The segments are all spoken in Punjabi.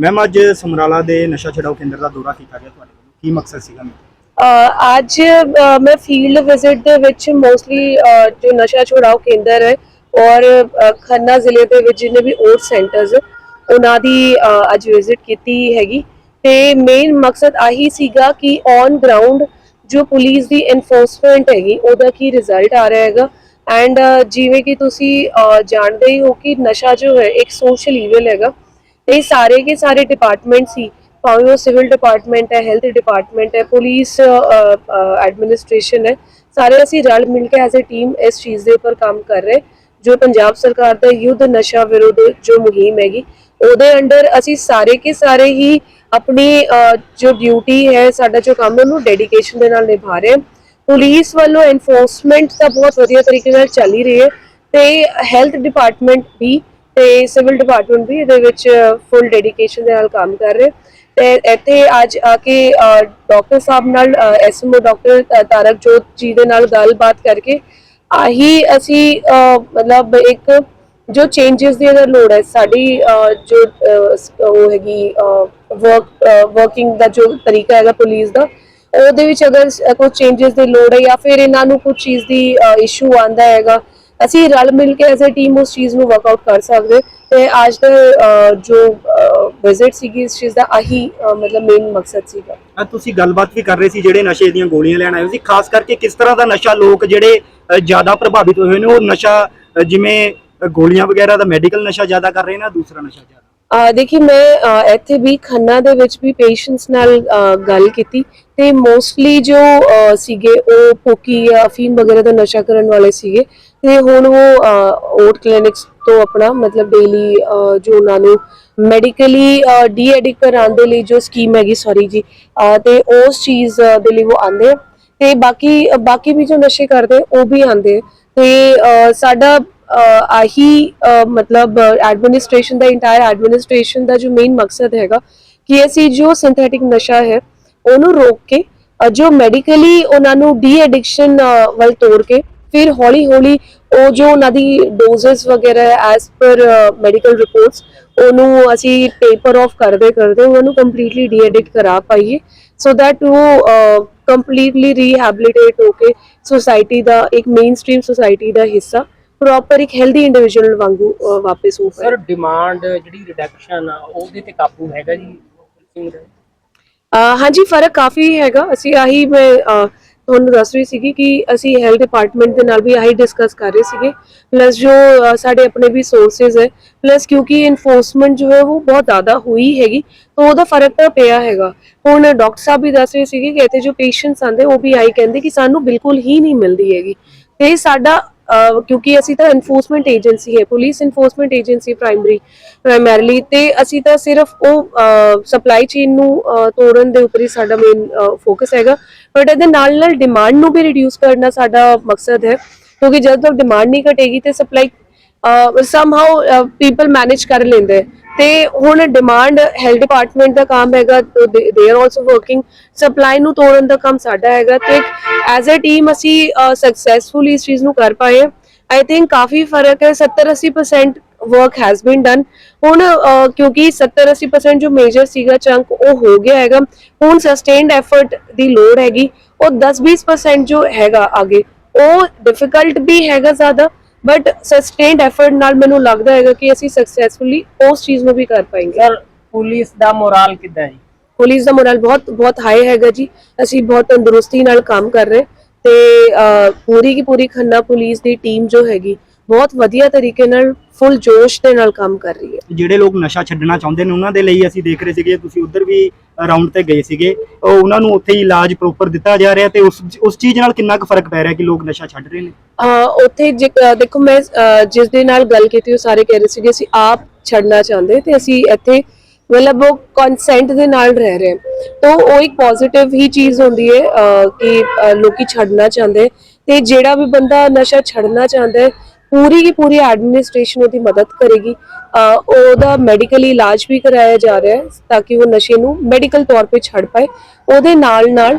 ਮੈਮ ਅੱਜ ਸਮਰਾਲਾ ਦੇ ਨਸ਼ਾ ਛਡਾਓ ਕੇਂਦਰ ਦਾ ਦੌਰਾ ਕੀਤਾ ਗਿਆ ਤੁਹਾਡੇ ਵੱਲੋਂ। ਕੀ ਮਕਸਦ ਸੀਗਾ ਅ, ਅੱਜ ਮੈਂ ਫੀਲਡ ਵਿਜ਼ਿਟ ਦੇ ਵਿੱਚ ਮੋਸਟਲੀ ਜੋ ਨਸ਼ਾ ਛੁਡਾਓ ਕੇਂਦਰ ਹੈ ਔਰ ਖੰਨਾ ਜ਼ਿਲ੍ਹੇ ਦੇ ਵਿੱਚ ਜਿੰਨੇ ਵੀ ਓਟ ਸੈਂਟਰਸ ਉਹਨਾਂ ਦੀ ਅੱਜ ਵਿਜ਼ਿਟ ਕੀਤੀ ਹੈਗੀ। ਤੇ ਮੇਨ ਮਕਸਦ ਆਹੀ ਸੀਗਾ ਕਿ ਔਨ ਗਰਾਊਂਡ ਜੋ ਪੁਲਿਸ ਦੀ ਐਨਫੋਰਸਮੈਂਟ ਹੈਗੀ ਉਹਦਾ ਕੀ ਰਿਜ਼ਲਟ ਆ ਰਿਹਾ ਹੈਗਾ। ਐਂਡ ਜਿਵੇਂ ਕਿ ਤੁਸੀਂ ਜਾਣਦੇ ਹੀ ਹੋ ਕਿ ਨਸ਼ਾ ਜੋ ਹੈ ਇੱਕ ਸੋਸ਼ਲ ਈਵਲ ਹੈਗਾ। ਇਹ ਸਾਰੇ ਕੇ ਸਾਰੇ ਡਿਪਾਰਟਮੈਂਟ ਸੀ। ਭਾਵੇਂ ਉਹ ਸਿਵਲ ਡਿਪਾਰਟਮੈਂਟ ਹੈ ਹੈਲਥ ਡਿਪਾਰਟਮੈਂਟ ਹੈ ਪੁਲਿਸ ਐਡਮਿਨਿਸਟ੍ਰੇਸ਼ਨ ਹੈ। ਸਾਰੇ ਅਸੀਂ ਰਲ ਮਿਲ ਕੇ ਐਜ਼ ਅ ਟੀਮ ਇਸ ਚੀਜ਼ ਦੇ ਉੱਪਰ ਕੰਮ ਕਰ ਰਹੇ। ਜੋ ਪੰਜਾਬ ਸਰਕਾਰ ਦਾ ਯੁੱਧ ਨਸ਼ਾ ਵਿਰੋਧ ਜੋ ਮੁਹਿੰਮ ਹੈਗੀ, ਉਹਦੇ ਅੰਡਰ ਅਸੀਂ ਸਾਰੇ ਕੇ ਸਾਰੇ ਹੀ ਆਪਣੀ ਜੋ ਡਿਊਟੀ ਹੈ, ਸਾਡਾ ਜੋ ਕੰਮ ਹੈ, ਉਹਨੂੰ ਡੈਡੀਕੇਸ਼ਨ ਦੇ ਨਾਲ ਨਿਭਾ ਰਹੇ ਹਾਂ। ਪੁਲਿਸ ਵੱਲੋਂ ਐਨਫੋਰਸਮੈਂਟ ਤਾਂ ਬਹੁਤ ਵਧੀਆ ਤਰੀਕੇ ਨਾਲ ਚੱਲ ਹੀ ਰਹੀ ਹੈ ਤੇ ਹੈਲਥ ਡਿਪਾਰਟਮੈਂਟ ਵੀ ਤੇ ਸਿਵਲ ਡਿਪਾਰਟਮੈਂਟ ਵੀ ਇਹਦੇ ਵਿੱਚ ਫੁੱਲ ਡੈਡੀਕੇਸ਼ਨ ਦੇ ਨਾਲ ਕੰਮ ਕਰ ਰਹੇ। ਤੇ ਇੱਥੇ ਅੱਜ ਆ ਕੇ ਡਾਕਟਰ ਸਾਹਿਬ ਨਾਲ ਐਸਐਮਓ ਡਾਕਟਰ ਤਾਰਕ ਜੋਤ ਜੀ ਦੇ ਨਾਲ ਗੱਲਬਾਤ ਕਰਕੇ ਆਹੀ ਅਸੀਂ ਮਤਲਬ ਇੱਕ ਜੋ ਚੇਂजेस ਦੀ ਅਗਰ ਲੋੜ ਹੈ, ਸਾਡੀ ਜੋ ਉਹ ਹੈਗੀ ਵਰਕ ਵਰਕਿੰਗ ਦਾ ਜੋ ਤਰੀਕਾ ਹੈਗਾ ਪੁਲਿਸ ਦਾ, ਉਹਦੇ ਵਿੱਚ ਅਗਰ ਕੋਈ ਚੇਂजेस ਦੀ ਲੋੜ ਹੈ ਜਾਂ ਫਿਰ ਇਹਨਾਂ ਨੂੰ ਕੁਝ ਚੀਜ਼ ਦੀ ਇਸ਼ੂ ਆਂਦਾ ਹੈਗਾ ਅਸੀਂ ਰਲ ਮਿਲ ਕੇ ਐਜ਼ ਅ ਟੀਮ ਉਸ ਚੀਜ਼ ਨੂੰ ਵਰਕਆਊਟ ਕਰ ਸਕਦੇ ਤੇ ਅੱਜ ਦਾ ਜੋ ਵਿਜ਼ਿਟ ਸੀਗੀ ਇਸ ਚੀਜ਼ ਦਾ ਆਹੀ ਮਤਲਬ ਮੇਨ ਮਕਸਦ ਸੀਗਾ। ਅੱਜ ਤੁਸੀਂ ਗੱਲਬਾਤ ਵੀ ਕਰ ਰਹੇ ਸੀ ਜਿਹੜੇ ਨਸ਼ੇ ਦੀਆਂ ਗੋਲੀਆਂ ਲੈਣ ਆਏ ਸੀ ਖਾਸ ਕਰਕੇ ਕਿਸ ਤਰ੍ਹਾਂ ਦਾ ਨਸ਼ਾ ਲੋਕ ਜਿਹੜੇ ਜ਼ਿਆਦਾ ਪ੍ਰਭਾਵਿਤ ਹੋਏ ਨੇ ਉਹ ਨਸ਼ਾ ਜਿਵੇਂ ਗੋਲੀਆਂ ਵਗੈਰਾ ਦਾ ਮੈਡੀਕਲ ਨਸ਼ਾ ਜ਼ਿਆਦਾ ਕਰ ਰਹੇ ਨੇ ਦੂਸਰਾ ਨਸ਼ਾ ਜ਼ਿਆਦਾ? ਅਹ ਦੇਖੀ ਮੈਂ ਇੱਥੇ ਵੀ ਖੰਨਾ ਦੇ ਵਿੱਚ ਵੀ ਪੇਸ਼ੈਂਟਸ ਨਾਲ ਗੱਲ ਕੀਤੀ ਤੇ ਮੋਸਟਲੀ ਜੋ ਸੀਗੇ ਉਹ ਪੋਕੀ ਜਾਂ ਅਫੀਮ ਵਗੈਰਾ ਦਾ ਨਸ਼ਾ ਕਰਨ ਵਾਲੇ ਸੀਗੇ ਤੇ ਹੁਣ ਉਹ ਓਟ ਕਲੀਨਿਕਸ ਤੋਂ ਆਪਣਾ ਮਤਲਬ ਡੇਲੀ ਜੋ ਉਹਨਾਂ ਨੂੰ ਮੈਡੀਕਲੀ ਡੀ ਐਡਿਕ ਕਰਾਉਣ ਦੇ ਲਈ ਜੋ ਸਕੀਮ ਹੈਗੀ ਸੌਰੀ ਜੀ ਤੇ ਉਸ ਚੀਜ਼ ਦੇ ਲਈ ਉਹ ਆਂਦੇ ਤੇ ਬਾਕੀ ਬਾਕੀ ਵੀ ਜੋ ਨਸ਼ੇ ਕਰਦੇ, ਉਹ ਵੀ ਆਂਦੇ ਆ। ਤੇ ਸਾਡਾ ਆਹੀ ਮਤਲਬ ਐਡਮਿਨਿਸਟ੍ਰੇਸ਼ਨ ਦਾ ਇੰਟਾਇਰ ਐਡਮਿਨਿਸਟ੍ਰੇਸ਼ਨ ਦਾ ਜੋ ਮੇਨ ਮਕਸਦ ਹੈਗਾ, ਕਿ ਅਸੀਂ ਜੋ ਸਿੰਥੈਟਿਕ ਨਸ਼ਾ ਹੈ, ਉਹਨੂੰ ਰੋਕ ਕੇ ਜੋ ਮੈਡੀਕਲੀ ਉਹਨਾਂ ਨੂੰ ਡੀ ਐਡਿਕਸ਼ਨ ਵੱਲ ਤੋੜ ਕੇ ਫਿਰ ਹੌਲੀ ਹੌਲੀ ਉਹ ਜੋ ਉਹਨਾਂ ਦੀ ਡੋਜ਼ਸ ਵਗੈਰਾ ਐਸ ਪਰ ਮੈਡੀਕਲ ਰਿਪੋਰਟਸ ਉਹਨੂੰ ਅਸੀਂ ਪੇਪਰ ਆਫ ਕਰਦੇ ਕਰਦੇ ਉਹਨਾਂ ਕੰਪਲੀਟਲੀ ਡੀ ਐਡਿਟ ਕਰਾ ਪਾਈਏ ਸੋ ਦੈਟ ਉਹ ਕੰਪਲੀਟਲੀ ਰੀਹੈਬਿਲਿਟੇਟ ਹੋ ਕੇ ਸੋਸਾਇਟੀ ਦਾ ਇੱਕ ਮੇਨ ਸਟ੍ਰੀਮ ਸੋਸਾਇਟੀ ਦਾ ਹਿੱਸਾ ਪ੍ਰੋਪਰ ਇੱਕ ਹੈਲਦੀ ਇੰਡੀਵਿਜੂਅਲ ਵਾਂਗੂ ਵਾਪਸ ਹੋ ਪਾਏ। ਸਰ ਡਿਮਾਂਡ ਜਿਹੜੀ ਰਿਡਕਸ਼ਨ ਆ ਉਹਦੇ ਤੇ ਕਾਬੂ ਹੈਗਾ ਜੀ? ਹਾਂਜੀ ਫ਼ਰਕ ਕਾਫੀ ਹੈਗਾ। ਅਸੀਂ ਆਹੀ ਮੈਂ ਤੁਹਾਨੂੰ ਦੱਸ ਰਹੀ ਸੀਗੀ ਕਿ ਅਸੀਂ ਹੈਲਥ ਡਿਪਾਰਟਮੈਂਟ ਦੇ ਨਾਲ ਵੀ ਆਹੀ ਡਿਸਕਸ ਕਰ ਰਹੇ ਸੀਗੇ। ਪਲੱਸ ਜੋ ਸਾਡੇ ਆਪਣੇ ਵੀ ਸੋਰਸਸ ਹੈ ਪਲੱਸ ਕਿਉਂਕਿ ਇਨਫੋਰਸਮੈਂਟ ਜੋ ਹੈ, ਉਹ ਬਹੁਤ ਜ਼ਿਆਦਾ ਹੋਈ ਹੈਗੀ, ਤਾਂ ਉਹਦਾ ਫ਼ਰਕ ਤਾਂ ਪਿਆ ਹੈਗਾ। ਹੁਣ ਡਾਕਟਰ ਸਾਹਿਬ ਵੀ ਦੱਸ ਰਹੇ ਸੀਗੇ ਕਿ ਇੱਥੇ ਜੋ ਪੇਸ਼ੈਂਟਸ ਆਂਦੇ ਉਹ ਵੀ ਆਈ ਕਹਿੰਦੇ ਕਿ ਸਾਨੂੰ ਬਿਲਕੁਲ ਹੀ ਨਹੀਂ ਮਿਲਦੀ ਹੈਗੀ। ਤੇ ਸਾਡਾ ਕਿਉਂਕਿ ਅਸੀਂ ਤਾਂ ਇਨਫੋਰਸਮੈਂਟ ਏਜੰਸੀ ਹੈ police enforcement agency primary primarily ਤੇ ਅਸੀਂ ਤਾਂ ਸਿਰਫ ਉਹ ਸਪਲਾਈ ਚੇਨ ਨੂੰ ਅਹ, ਤੋੜਨ ਦੇ ਉੱਪਰ ਹੀ ਸਾਡਾ ਮੇਨ ਫੋਕਸ ਹੈਗਾ। ਬਟ ਇਹਦੇ ਨਾਲ ਨਾਲ ਡਿਮਾਂਡ ਨੂੰ ਵੀ ਰਿਡਿਊਸ ਕਰਨਾ ਸਾਡਾ ਮਕਸਦ ਹੈ ਕਿਉਂਕਿ ਜਦ ਤੱਕ ਡਿਮਾਂਡ ਨਹੀਂ ਘਟੇਗੀ ਤੇ ਸਪਲਾਈ ਸਮਹਾਉ ਪੀਪਲ ਮੈਨੇਜ ਕਰ ਲੈਂਦੇ। ਤੇ ਹੁਣ ਡਿਮਾਂਡ ਹੈਲਥ ਡਿਪਾਰਟਮੈਂਟ ਦਾ ਕੰਮ ਹੈਗਾ they are also working supply ਨੂੰ ਤੋੜਨ ਦਾ ਕੰਮ ਸਾਡਾ ਹੈਗਾ ਤੇ ਐਜ਼ ਅ ਟੀਮ ਅਸੀਂ ਸਕਸੈਸਫੁਲੀ ਇਸ ਚੀਜ਼ ਨੂੰ ਕਰ ਪਾਏ ਆਈ ਥਿੰਕ ਕਾਫੀ ਫ਼ਰਕ ਹੈ 70 80% ਵਰਕ ਹੈਜ਼ ਬੀਨ ਡਨ ਹੁਣ ਕਿਉਂਕਿ 70 80% ਜੋ ਮੇਜਰ ਸੀਗਾ ਚੰਕ ਉਹ ਹੋ ਗਿਆ ਹੈਗਾ। ਹੁਣ ਸਸਟੇਨਡ ਐਫਰਟ ਦੀ ਲੋੜ ਹੈਗੀ। ਉਹ 10 20% ਜੋ ਹੈਗਾ ਅੱਗੇ, ਉਹ ਡਿਫਿਕਲਟ ਵੀ ਹੈਗਾ ਜ਼ਿਆਦਾ ਬਟ ਸਸਟੇਨਡ ਐਫਰਟ ਨਾਲ ਮੈਨੂੰ ਲੱਗਦਾ ਹੈਗਾ ਕਿ ਅਸੀਂ ਸਕਸੈਸਫੁਲੀ ਉਸ ਚੀਜ਼ ਨੂੰ ਵੀ ਕਰ ਪਾएंगे ਸਰ ਪੁਲਿਸ ਦਾ ਮੋਰਲ ਕਿੱਦਾਂ ਜੀ? ਪੁਲਿਸ ਦਾ ਮੋਰਲ ਬਹੁਤ ਬਹੁਤ ਹਾਈ ਹੈਗਾ ਜੀ। ਅਸੀਂ ਬਹੁਤ ਤੰਦਰੁਸਤੀ ਨਾਲ ਕੰਮ ਕਰ ਰਹੇ ਤੇ ਅਹ, ਪੂਰੀ ਕੀ ਪੂਰੀ ਖੰਨਾ ਪੁਲਿਸ ਦੀ ਟੀਮ ਜੋ ਹੈਗੀ ਬਹੁਤ ਵਧੀਆ ਤਰੀਕੇ ਨਾਲ ਫੁੱਲ ਜੋਸ਼ ਦੇ ਨਾਲ ਕੰਮ ਕਰ ਰਹੀ ਹੈ। ਜਿਹੜੇ ਲੋਕ ਨਸ਼ਾ ਛੱਡਣਾ ਚਾਹੁੰਦੇ ਨੇ ਉਹਨਾਂ ਦੇ ਲਈ ਅਸੀਂ ਦੇਖ ਰਹੇ ਸੀਗੇ ਤੁਸੀਂ ਉਧਰ ਵੀ ਰਾਉਂਡ ਤੇ ਗਏ ਸੀਗੇ। ਉਹ ਉਹਨਾਂ ਨੂੰ ਉੱਥੇ ਹੀ ਇਲਾਜ ਪ੍ਰੋਪਰ ਦਿੱਤਾ ਜਾ ਰਿਹਾ ਤੇ ਉਸ ਉਸ ਚੀਜ਼ ਨਾਲ ਕਿੰਨਾ ਕੁ ਫ਼ਰਕ ਪੈ ਰਿਹਾ ਕਿ ਲੋਕ ਨਸ਼ਾ ਛੱਡ ਰਹੇ ਨੇ? ਉੱਥੇ ਦੇਖੋ ਮੈਂ ਜਿਸ ਦੇ ਨਾਲ ਗੱਲ ਕੀਤੀ ਉਹ ਸਾਰੇ ਕਹਿ ਰਹੇ ਸੀਗੇ ਅਸੀਂ ਆਪ ਛੱਡਣਾ ਚਾਹੁੰਦੇ ਤੇ ਅਸੀਂ ਇੱਥੇ ਮਤਲਬ ਉਹ ਕਨਸੈਂਟ ਦੇ ਨਾਲ ਰਹਿ ਰਹੇ। ਤਾਂ ਉਹ ਇੱਕ ਪੋਜ਼ਿਟਿਵ ਹੀ ਚੀਜ਼ ਹੁੰਦੀ ਹੈ ਕਿ ਲੋਕੀ ਛੱਡਣਾ ਚਾਹੁੰਦੇ ਤੇ ਜਿਹੜਾ ਵੀ ਬੰਦਾ ਨਸ਼ਾ ਛੱਡਣਾ ਚਾਹੁੰਦਾ ਹੈ ਪੂਰੀ ਦੀ ਪੂਰੀ ਐਡਮਿਨਿਸਟ੍ਰੇਸ਼ਨ ਉਹਦੀ ਮਦਦ ਕਰੇਗੀ। ਉਹਦਾ ਮੈਡੀਕਲ ਇਲਾਜ ਵੀ ਕਰਾਇਆ ਜਾ ਰਿਹਾ ਹੈ ਤਾਂ ਕਿ ਉਹ ਨਸ਼ੇ ਨੂੰ ਮੈਡੀਕਲ ਤੌਰ ਤੇ ਛੱਡ ਪਾਏ। ਉਹਦੇ ਨਾਲ ਨਾਲ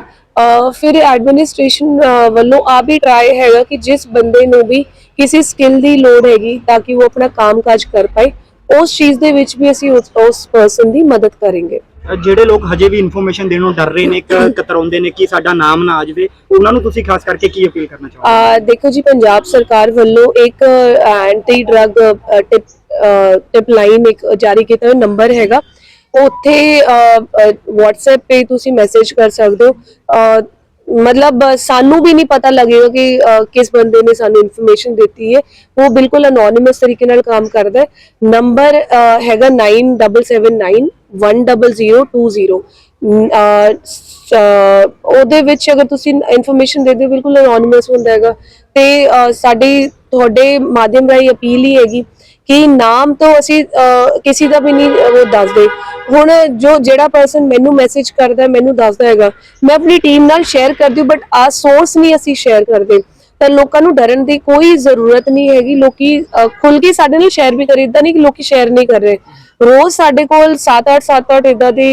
ਫਿਰ ਐਡਮਿਨਿਸਟ੍ਰੇਸ਼ਨ ਵੱਲੋਂ ਆ ਵੀ ਟਰਾਈ ਹੈਗਾ ਕਿ ਜਿਸ ਬੰਦੇ ਨੂੰ ਵੀ ਕਿਸੇ ਸਕਿੱਲ ਦੀ ਲੋੜ ਹੈਗੀ ਤਾਂ ਕਿ ਉਹ ਆਪਣਾ ਕੰਮਕਾਜ ਕਰ ਪਾਏ, ਉਸ ਚੀਜ਼ ਦੇ ਵਿੱਚ ਵੀ ਅਸੀਂ ਉਸ ਪਰਸਨ ਦੀ ਮਦਦ ਕਰਾਂਗੇ। ਜਿਹੜੇ ਲੋਕ ਹਜੇ ਵੀ ਇਨਫੋਰਮੇਸ਼ਨ ਦੇਣੋਂ ਡਰ ਰਹੇ ਨੇ ਕਤਰਾਉਂਦੇ ਨੇ ਕਿ ਸਾਡਾ ਨਾਮ ਨਾ ਆ ਜਾਵੇ ਉਹਨਾਂ ਨੂੰ ਤੁਸੀਂ ਖਾਸ ਕਰਕੇ ਕੀ ਅਪੀਲ ਕਰਨਾ ਚਾਹੋਗੇ? ਆ ਦੇਖੋ ਜੀ ਪੰਜਾਬ ਸਰਕਾਰ ਵੱਲੋਂ ਇੱਕ anti drug tip tip line ਇੱਕ ਜਾਰੀ ਕੀਤਾ ਹੋਇਆ ਨੰਬਰ ਹੈਗਾ। ਉੱਥੇ WhatsApp ਤੇ ਤੁਸੀਂ ਮੈਸੇਜ ਕਰ ਸਕਦੇ ਹੋ। ਮਤਲਬ ਸਾਨੂੰ ਵੀ ਨਹੀਂ ਪਤਾ ਲੱਗੇਗਾ ਕਿ ਕਿਸ ਬੰਦੇ ਨੇ ਸਾਨੂੰ ਇਨਫੋਰਮੇਸ਼ਨ ਦਿੱਤੀ ਹੈ। ਉਹ ਬਿਲਕੁਲ ਅਨੋਨਿਮਸ ਤਰੀਕੇ ਨਾਲ ਕੰਮ ਕਰਦਾ ਹੈ। ਨੰਬਰ ਹੈਗਾ 9779 10020 ਨ- ਅ, ਸ- ਅ, ਉਹਦੇ ਵਿੱਚ ਅਗਰ ਤੁਸੀਂ ਇਨਫੋਰਮੇਸ਼ਨ ਦੇ ਦਿਓ ਬਿਲਕੁਲ ਅਨੋਨਿਮਸ ਹੁੰਦਾ ਹੈਗਾ। ਤੇ ਸਾਡੀ ਤੁਹਾਡੇ ਮਾਧਿਅਮ ਰਾਹੀਂ ਅਪੀਲ ਹੀ ਹੈਗੀ ਕਿ ਨਾਮ ਤੋਂ ਅਸੀਂ ਕਿਸੇ ਦਾ ਵੀ ਨਹੀਂ ਉਹ ਦੱਸਦੇ। ਹੁਣ ਜੋ ਜਿਹੜਾ ਪਰਸਨ ਮੈਨੂੰ ਮੈਸੇਜ ਕਰਦਾ ਮੈਨੂੰ ਦੱਸਦਾ ਹੈਗਾ ਮੈਂ ਆਪਣੀ ਟੀਮ ਨਾਲ ਸ਼ੇਅਰ ਕਰਦੀ ਬਟ ਆ ਸੋਰਸ ਨਹੀਂ ਅਸੀਂ ਸ਼ੇਅਰ ਕਰਦੇ। ਤਾਂ ਲੋਕਾਂ ਨੂੰ ਡਰਨ ਦੀ ਕੋਈ ਜ਼ਰੂਰਤ ਨਹੀਂ ਹੈਗੀ। ਲੋਕੀ ਅ, ਖੁੱਲ ਕੇ ਸਾਡੇ ਨਾਲ ਸ਼ੇਅਰ ਵੀ ਕਰੇ ਇਦਾਂ ਨਹੀਂ ਕਿ ਲੋਕੀ ਸ਼ੇਅਰ ਨਹੀਂ ਕਰ ਰਹੇ। ਰੋਜ਼ ਸਾਡੇ ਕੋਲ 7-8 7-8 ਇਦਾਂ ਦੀ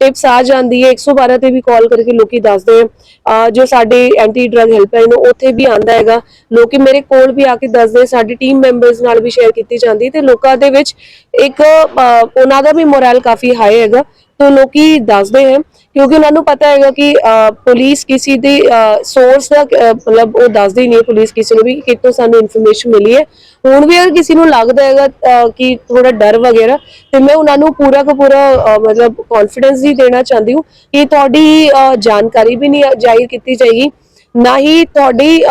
ਟਿਪਸ ਆ ਜਾਂਦੀ ਹੈ। 112 ਤੇ ਵੀ ਕਾਲ ਕਰਕੇ ਲੋਕੀ ਦੱਸਦੇ ਆ। ਜੋ ਸਾਡੇ ਐਂਟੀ ਡਰਗ ਹੈਲਪਲਾਈਨ ਉੱਥੇ ਵੀ ਆਂਦਾ ਹੈਗਾ। ਲੋਕੀ ਮੇਰੇ ਕੋਲ ਵੀ ਆ ਕੇ ਦੱਸਦੇ ਸਾਡੀ ਟੀਮ ਮੈਂਬਰਸ ਨਾਲ ਵੀ ਸ਼ੇਅਰ ਕੀਤੀ ਜਾਂਦੀ ਤੇ ਲੋਕਾਂ ਦੇ ਵਿੱਚ ਇੱਕ ਉਹਨਾਂ ਦਾ ਵੀ ਮੋਰਲ ਕਾਫੀ ਹਾਈ ਹੈਗਾ। ਤੋਂ ਲੋਕੀ ਦੱਸਦੇ ਹਨ ਕਿਉਂਕਿ ਉਹਨਾਂ ਨੂੰ ਪਤਾ ਹੈਗਾ ਕਿ ਪੁਲਿਸ ਕਿਸੇ ਦੀ ਸੋਰਸ ਦਾ ਮਤਲਬ ਉਹ ਦੱਸਦੀ ਨਹੀਂ ਪੁਲਿਸ ਕਿਸੇ ਨੂੰ ਵੀ ਕਿ ਕਿੱਥੋਂ ਸਾਨੂੰ ਇਨਫੋਰਮੇਸ਼ਨ ਮਿਲੀ ਹੈ। ਹੁਣ ਵੀ ਅਗਰ ਕਿਸੇ ਨੂੰ ਲੱਗਦਾ ਹੈਗਾ ਕਿ ਥੋੜਾ ਡਰ ਵਗੈਰਾ, ਤੇ ਮੈਂ ਉਹਨਾਂ ਨੂੰ ਪੂਰਾ ਕੋ ਪੂਰਾ ਮਤਲਬ ਕੌਨਫੀਡੈਂਸ ਹੀ ਦੇਣਾ ਚਾਹੁੰਦੀ ਹਾਂ ਕਿ ਤੁਹਾਡੀ ਜਾਣਕਾਰੀ ਵੀ ਨਹੀਂ ਜਾਇਰ ਕੀਤੀ ਜਾਏਗੀ। ਨਾ ਹੀ ਤੁਹਾਡੀ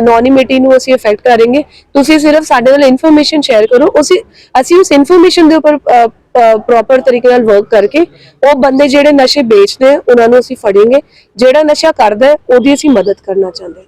ਅਨੋਨਿਮਿਟੀ ਨੂੰ ਅਸੀਂ ਅਫੈਕਟ ਕਰਾਂਗੇ। ਤੁਸੀਂ ਸਿਰਫ ਸਾਡੇ ਨਾਲ ਇਨਫੋਰਮੇਸ਼ਨ ਸ਼ੇਅਰ ਕਰੋ। ਅਸੀਂ ਅਸੀਂ ਉਸ ਇਨਫੋਰਮੇਸ਼ਨ ਦੇ ਉੱਪਰ ਪ੍ਰੋਪਰ ਤਰੀਕੇ ਨਾਲ ਵਰਕ ਕਰਕੇ ਉਹ ਬੰਦੇ ਜਿਹੜੇ ਨਸ਼ੇ ਵੇਚਦੇ ਆ, ਉਹਨਾਂ ਨੂੰ ਅਸੀਂ ਫੜਾਂਗੇ। ਜਿਹੜਾ ਨਸ਼ਾ ਕਰਦਾ ਉਹਦੀ ਅਸੀਂ ਮਦਦ ਕਰਨਾ ਚਾਹੁੰਦੇ